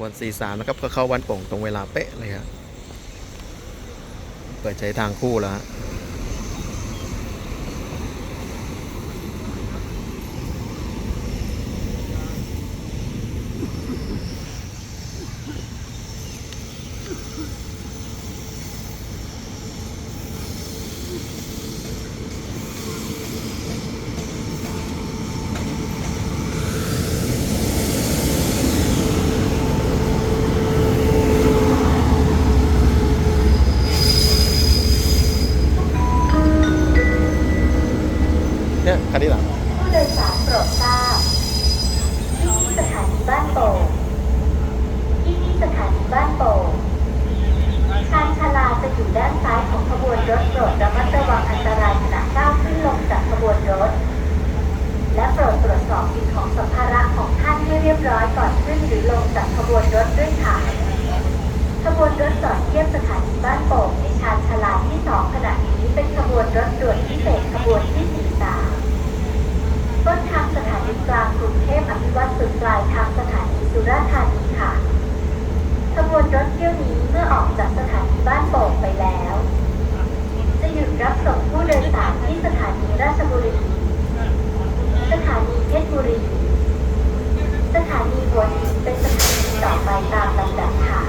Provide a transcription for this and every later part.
วันสี่สามนะครับก็เข้าวันโป่งตรงเวลาเป๊ะเลยครับเปิดใช้ทางคู่แล้วฮะ เนี่ยคันนี้เหรอผู้โดยสารโปรดทราบที่นี่สถานีบ้านโป่งที่นี่สถานีบ้านโป่งชานชาลาจะอยู่ด้านซ้ายของขบวนรถโปรดระมัดระวังอันตรายขณะก้าวขึ้นลงจากขบวนรถ และโปรดตรวจสอบสิ่งของสัมภาระของท่านให้เรียบร้อยก่อนขึ้นหรือลงจากขบวนรถด้วยค่ะขบวนรถจอดเทียบสถานีบ้านโป่งในชานชาลาที่สองขณะนี้เป็นขบวนรถด่วนพิเศษขบวนที่สี่สาม ต้นทางสถานีกลางกรุงเทพอภิวัตสุด ปลายทางสถานีสุราษฎร์ธานีค่ะ ขบวนรถเที่ยวนี้เมื่อออกจากสถานีบ้านโป่งไปแล้ว จะหยุดรับส่งผู้โดยสารที่สถานีราชบุรี สถานีเพชรบุรี สถานีหัวหินเป็นสถานีต่อไปตามลำดับค่ะ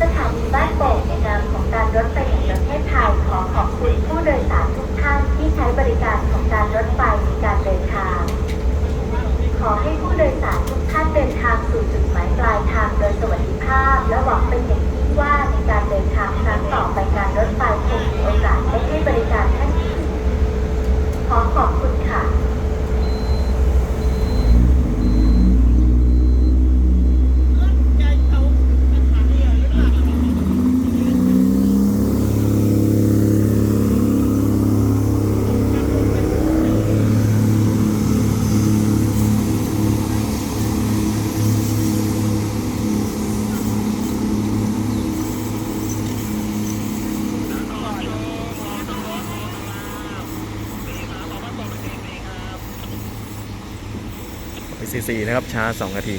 สถานีบ้านโป่งในนามของการรถไฟแห่งประเทศไทยขอขอบคุณผู้โดยสารทุกท่านที่ใช้บริการของการรถไฟในการเดินทาง ขอให้ผู้โดยสารทุกท่านเดินทางสู่จุดหมายปลายทางโดยสวัสดิภาพ และหวังเป็นอย่างยิ่งว่าในการเดินทางครั้งต่อไปการรถไฟคงมีโอกาสได้ให้บริการท่านอีก ขอ ซีซีนะครับช้า 2 นาที